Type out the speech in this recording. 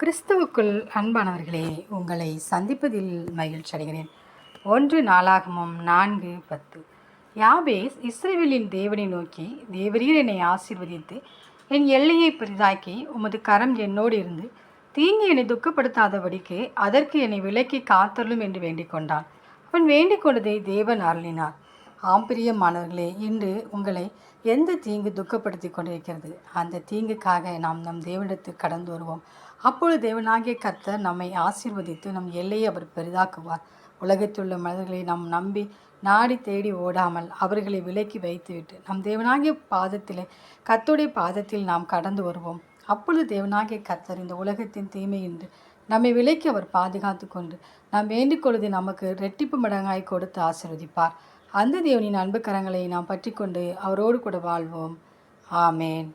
கிறிஸ்துவுக்குள் அன்பானவர்களே உங்களை சந்திப்பதில் மகிழ்ச்சி அடைகிறேன். ஒன்று நாளாகமும் நான்கு பத்து. யாபேஸ் இஸ்ரேவேலின் தேவனை நோக்கி தேவரீர் என்னை ஆசீர்வதித்து என் எல்லையை பெரிதாக்கி உமது கரம் என்னோடு இருந்து தீங்கு என்னை துக்கப்படுத்தாதபடிக்கு அதற்கு என்னை விலக்கி காத்தருளும் என்று வேண்டிக் கொண்டான் அவன் வேண்டிக் கொண்டதை தேவன் அருளினார். ஆம் பிரியமானவர்களே இன்று உங்களை எந்த தீங்கு துக்கப்படுத்தி கொண்டிருக்கிறது? அந்த தீங்குக்காக நாம் நம் தேவனிடத்தில் கடந்து வருவோம். அப்பொழுது தேவனாகிய கர்த்தர் நம்மை ஆசீர்வதித்து நம் எல்லையை அவர் பெரிதாக்குவார். உலகத்திலுள்ள மனிதர்களை நாம் நம்பி நாடி தேடி ஓடாமல் அவர்களை விலக்கி வைத்துவிட்டு நம் தேவனாகிய பாதத்திலே கத்துடைய பாதத்தில் நாம் கடந்து வருவோம். அப்பொழுது தேவனாகிய கர்த்தர் இந்த உலகத்தின் தீமை என்று நம்மை விலக்கி அவர் பாதுகாத்து கொண்டு நாம் வேண்டிக் கொள்வதை நமக்கு ரெட்டிப்பு மடங்காய் கொடுத்து ஆசீர்வதிப்பார். அந்த தேவனின் அன்பு கரங்களை நாம் பற்றி கொண்டு அவரோடு கூட வாழ்வோம். ஆமேன்.